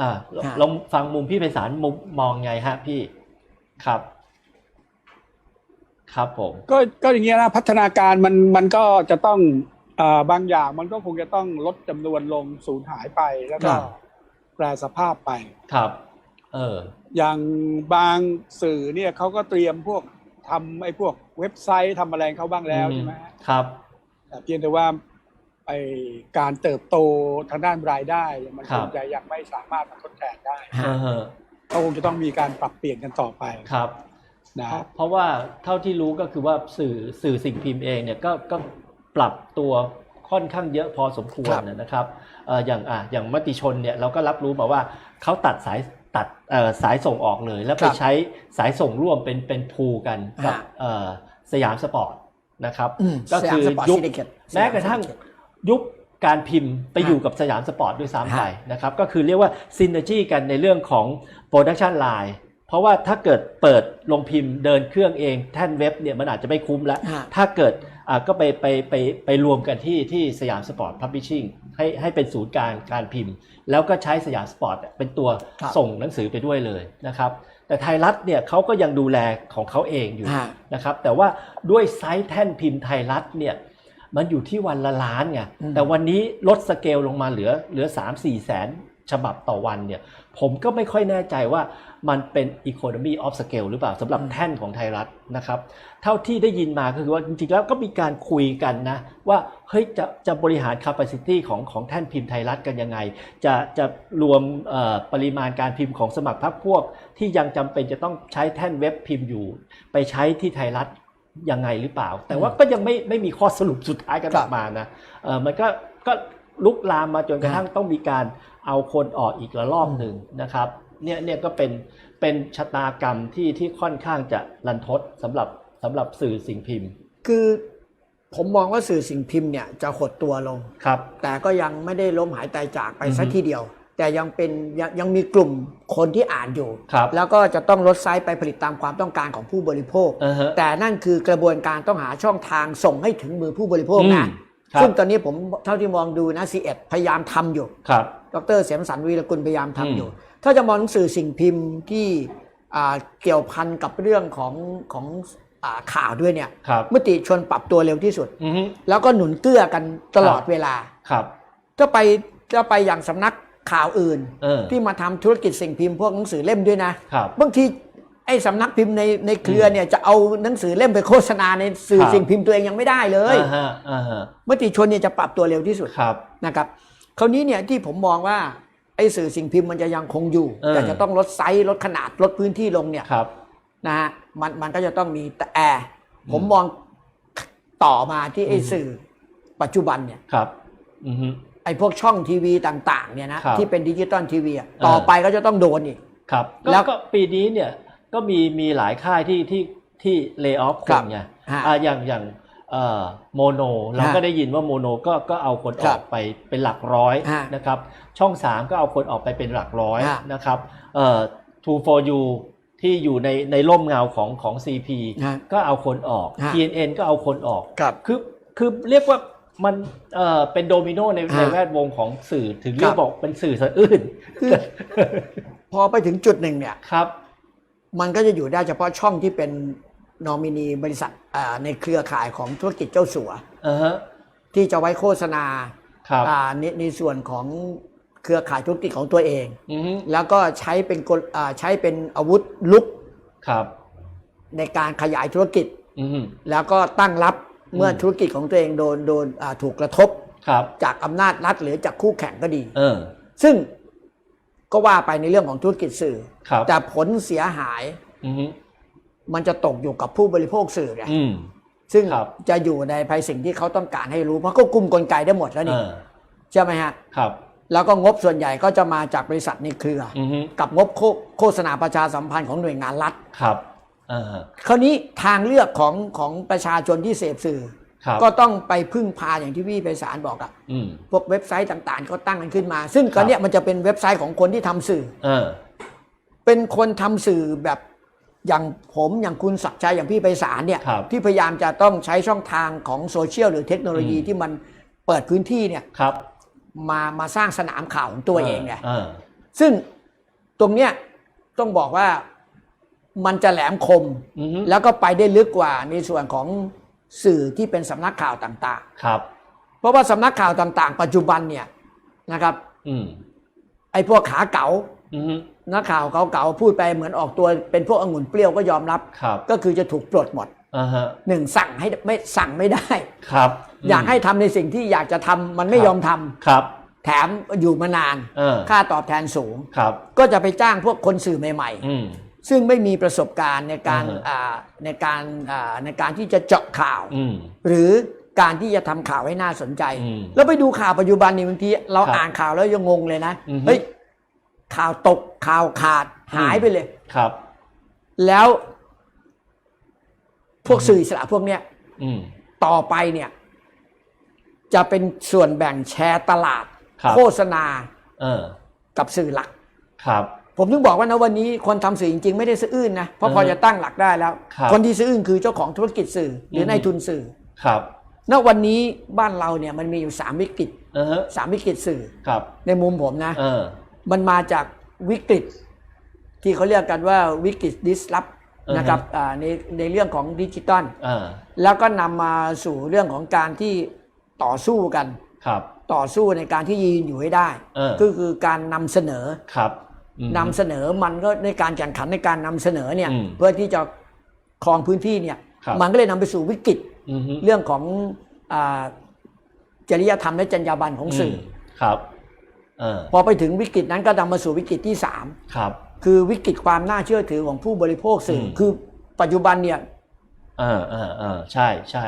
อ่าฮะลองฟังมุมพี่ไพศาลมุมมองไงฮะพี่ครับ ครับผม ก็ก็อย่างเงี้ยนะพัฒนาการมันมันก็จะต้องเอ่อบางอย่างมันก็คงจะต้องลดจำนวนลงสูญหายไปแล้วก็ครับแปรสภาพไปครับเอออย่างบางสื่อเนี่ยเขาก็เตรียมพวกทำไอ้พวกเว็บไซต์ทำอะไรเขาบ้างแล้วใช่ไหมฮะครับแต่เพียงแต่ว่า ไอ้การเติบโตทางด้านรายได้เนี่ยมันครัคบงจะยังไม่สามารถมาทดแทนได้ฮะเออฮะก็คงจะต้องมีการปรับเปลี่ยนกันต่อไปครับนะเพราะฮะเพราะว่าเท่าที่รู้ก็คือว่าสื่อสื่อสิ่งพิมพ์เองเนี่ยก็ก็ปรับตัวค่อนข้างเยอะพอสมควรครับนะครับเอ่ออย่างอะอย่างมติชนเนี่ยเราก็รับรู้มาว่าเขาตัดสายตัดเอ่อสายส่งออกเลย แล้วไปครับใช้สายส่งร่วมเป็นเป็นพูลกันกับฮะเอ่อสยามสปอร์ตนะครับอืมก็สยามคือสปอร์ตยุคซิลิเกตแม้กระทั่ง ยุคการพิมพ์ไปฮะอยู่กับสยามสปอร์ตด้วยซ้ำไปฮะนะครับ ก็คือเรียกว่าซินเนจีกันในเรื่องของโปรดักชันไลน์เพราะว่าถ้าเกิดเปิดลงพิมพ์เดินเครื่องเองแท่นเว็บเนี่ยมันอาจจะไม่คุ้มแล้วฮะถ้าเกิดอ่าก็ไปไปไปไปรวมกันที่ที่สยามสปอร์ตพับ l ิชชิ่งให้ให้เป็นศูนย์กลางการพิมพ์ แล้วก็ใช้สยามสปอร์ตเป็นตัวครับส่งหนังสือไปด้วยเลยนะครับแต่ไทยรัฐเนี่ยเขาก็ยังดูแลของเขาเองอยู่ฮะนะครับแต่ว่าด้วยไซส์แท่นพิมพ์ไทยรัฐเนี่ย มันอยู่ที่วันละล้านไงอืมแต่วันนี้ลดสเกลลงมาเหลือเหลือ3 4แสนฉบับต่อวันเนี่ย ผมก็ไม่ค่อยแน่ใจว่ามันเป็น economy of scale หรือเปล่าสำหรับแท่นของไทยรัฐนะครับ เท่าที่ได้ยินมาก็คือว่าจริงๆแล้วก็มีการคุยกันนะ ว่าเฮ้ยจะจะบริหาร capacity ของของแท่นพิมพ์ไทยรัฐกันยังไง จะจะรวมเอ่อปริมาณการพิมพ์ของสมัครพรรคพวก ที่ยังจำเป็นจะต้องใช้แท่นเว็บพิมพ์อยู่ ไปใช้ที่ไทยรัฐ ยังไงหรือเปล่า แต่ว่าก็ยังไม่ไม่มีข้อสรุปสุดท้ายกันคอรัอบกมานะเออมันก็ก็ลุกลามมาจนกระทั่งต้องมีการเอาคนออกอีกระลอกหนึ่งนะครับเนี่ยเนี่ยก็เป็นเป็นชะตากรรมที่ที่ค่อนข้างจะรันทดสำหรับสำหรับสื่อสิ่งพิมพ์ คือผมมองว่าสื่อสิ่งพิมพ์เนี่ยจะหดตัวลงครับ แต่ก็ยังไม่ได้ล้มหายตายจากไปอือฮึสักทีเดียว แต่ยังเป็นยังยังมีกลุ่มคนที่อ่านอยู่ ครับแล้วก็จะต้องลดไซส์ไปผลิตตามความต้องการของผู้บริโภค อ่าฮะ แต่นั่นคือกระบวนการต้องหาช่องทางส่งให้ถึงมือผู้บริโภคอืมนะครับ ซึ่งตอนนี้ผมเท่าที่มองดูนะซีเอ็ดพยายามทำอยู่ ครับ ดรเสียมสันวีรกุลพยายามทำอืมอยู่ ถ้าจะมองหนังสื่อสิ่งพิมพ์ที่อ่าเกี่ยวพันกับเรื่องของของอาข่าวด้วยเนี่ยครับ มติชนปรับตัวเร็วที่สุด อือฮึแล้วก็หนุนเกื้อกันตลอดครับเวลา ครับ ถ้าไปถ้าไปอย่างสำนัก ข่าวอื่น เออ ที่มาทำธุรกิจสิ่งพิมพ์พวกหนังสือเล่มด้วยนะครับ บางทีไอ้สำนักพิมพ์ในในเครือเนี่ยจะเอาหนังสือเล่มไปโฆษณาในสื่อครับ สิ่งพิมพ์ตัวเองยังไม่ได้เลยอ่าฮะอ่าฮะมติชนเนี่ยจะปรับตัวเร็วที่สุด ครับ นะครับคราวนี้เนี่ยที่ผมมองว่าไอ้สื่อสิ่งพิมพ์มันจะยังคงอยู่ เออ แต่จะต้องลดไซส์ลดขนาดลดพื้นที่ลงเนี่ยครับ นะฮะมันมันก็จะต้องมีแต่แอร์อืมผมมองต่อมาที่ไอ้อืม สื่อปัจจุบันเนี่ยครับ อือฮึไอ้พวกช่องทีวีต่าง ๆ เนี่ยนะ ครับที่เป็นดิจิตอลทีวีอะเออต่อไปก็จะต้องโดนอีก ครับแล้แล้ววก็ปีนี้เนี่ยก็มีมีหลายค่ายที่ที่ที่เลิกออฟคครันบไงฮะอ่าอย่างอย่างเอ่อโมโนเราฮะก็ได้ยินว่าโมโนก็ก็เอาคนอครัอบกไปเป็นหลักร้อยฮะนะครับช่อง 3 ก็เอาคนออกไปเป็นหลักร้อยฮะนะครับเอ่อ True for You ที่อยู่ในในร่มเงาของของ CP ฮะก็เอาคนออก ฮะ TNN ก็เอาคนออก ครับ คือคือเรียกว่า มันเอ่อเป็นโดมิโนในฮะในแวดวงของสื่อถึงเรียคกรับบอกเป็นสื่อสะอื้นคือพอไปถึงจุดหนึ่งเนี่ยครับ มันก็จะอยู่ได้เฉพาะช่องที่เป็นนอมินีบริษัทอ่าในเครือข่ายของธุรกิจเจ้าสัวอ่าฮะที่จะไว้โฆษณาครับอ่าในในส่วนของเครือข่ายธุรกิจของตัวเองอือฮึแล้วก็ใช้เป็นกลอ่าใช้เป็นอาวุธลุกครับ ในการขยายธุรกิจอือฮึแล้วก็ตั้งรับ เมื่ออมธุรกิจของตัวเองโดนโดนอ่าถูกกระทบครับ จากอำนาจรัฐหรือจากคู่แข่งก็ดี เออ ซึ่งก็ว่าไปในเรื่องของธุรกิจสื่อครับแต่ผลเสียหายอือฮึมันจะตกอยู่กับผู้บริโภคสื่อไงอืมซึ่งครับจะอยู่ในภายสิ่งที่เขาต้องการให้รู้ เพราะก็กุมกลไกได้หมดแล้วเอนี่อใช่ไหมฮะครับ แล้วก็งบส่วนใหญ่ก็จะมาจากบริษัทในเครือออือฮึกับงบโฆโฆษณาประชาสัมพันธ์ของหน่วยงานรัฐครับเออ คราวนี้ทางเลือกของของประชาชนที่เสพสื่อครับก็ต้องไปพึ่งพาอย่างที่พี่ไพศาลบอกอะอืมพวกเว็บไซต์ต่างๆ ก็ตั้งกันขึ้นมา ซึ่งก็เนี้ยมันจะเป็นเว็บไซต์ของคนที่ทำสื่อเออเป็นคนทำสื่อแบบอย่างผมอย่างคุณศักดิ์ชัยอย่างพี่ไพศาลเนี่ยครับที่พยายามจะต้องใช้ช่องทางของโซเชียลหรือเทคโนโลยีอืมที่มันเปิดพื้นที่เนี่ยครับ มามาสร้างสนามข่าวของตัวเองไงเออซึ่งตรงเนี้ยต้องบอกว่า มันจะแหลมคม อือฮึแล้วก็ไปได้ลึกกว่าในส่วนของสื่อที่เป็นสำนักข่าวต่างครับ ๆ เพราะว่าสำนักข่าวต่างๆ ปัจจุบันเนี่ยนะครับ อืมไอ้พวกขาเก๋าอือฮึนักข่าวเก่าๆพูดไปเหมือนออกตัวเป็นพวกองุ่นเปรี้ยวก็ยอมรับ ครับก็คือจะถูกปลดหมดอ่าฮะหนึ่งสั่งให้ไม่สั่งไม่ได้ ครับอยากให้ทำในสิ่งที่อยากจะทำมันไม่ยอมทำครับแถมอยู่มานาน เออค่าตอบแทนสูง ครับ ก็จะไปจ้างพวกคนสื่อใหม่ อืมๆ ซึ่งไม่มีประสบการณ์ในการอ่าฮะอ่าในการอ่าในการที่จะเจาะข่าวอืมหรือการที่จะทำข่าวให้น่าสนใจอืมแล้วไปดูข่าวปัจจุบันนี่บางทีเราครับอ่านข่าวแล้วยังงงเลยนะอือฮึเฮ้ยข่าวตกข่าวขาดหายไปเลยครับ แล้ว พวกสื่ออิสระพวกเนี้ยอืมต่อไปเนี่ย จะเป็นส่วนแบ่งแชร์ตลาดครับโฆษณาเออกับสื่อหลักครับ ผมถึงบอกว่านะวันนี้คนทำสื่อจริงๆ ไม่ได้ซื้ออื้นนะ เพราะพอเออจะตั้งหลักได้แล้วครับคนที่ซื้ออื้นคือเจ้าของธุรกิจสื่อหรือมนายทุนสื่อครับณวันนี้บ้านเราเนี่ยมันมีอยู่สามวิกฤตเออฮะสามวิกฤตสื่อครับ ในมุมผมนะเออมันมาจากวิกฤต ที่เขาเรียกกันว่าวิกฤตดิสลอฟอือฮะนะครับอ่าในในเรื่องของดิจิตอลอ่าแล้วก็นำมาสู่เรื่องของการที่ต่อสู้กันครับต่อสู้ในการที่ยืนอยู่ให้ได้เออก็คือการนำเสนอครับอืม นำเสนอมันก็ในการแข่งขันในการนำเสนอเนี่ยอืมเพื่อที่จะครองพื้นที่เนี่ยครับมันก็เลยนำไปสู่วิกฤตอืมฮึเรื่องของอาจริยธรรมและจรรยาบรรณของสื่ออมครับเออพอไปถึงวิกฤตนั้นก็นำมาสู่วิกฤตที่สามครับ คือวิกฤตความน่าเชื่อถือของผู้บริโภคสื่ออมคือปัจจุบันเนี่ยเออเออเออใช่ใช่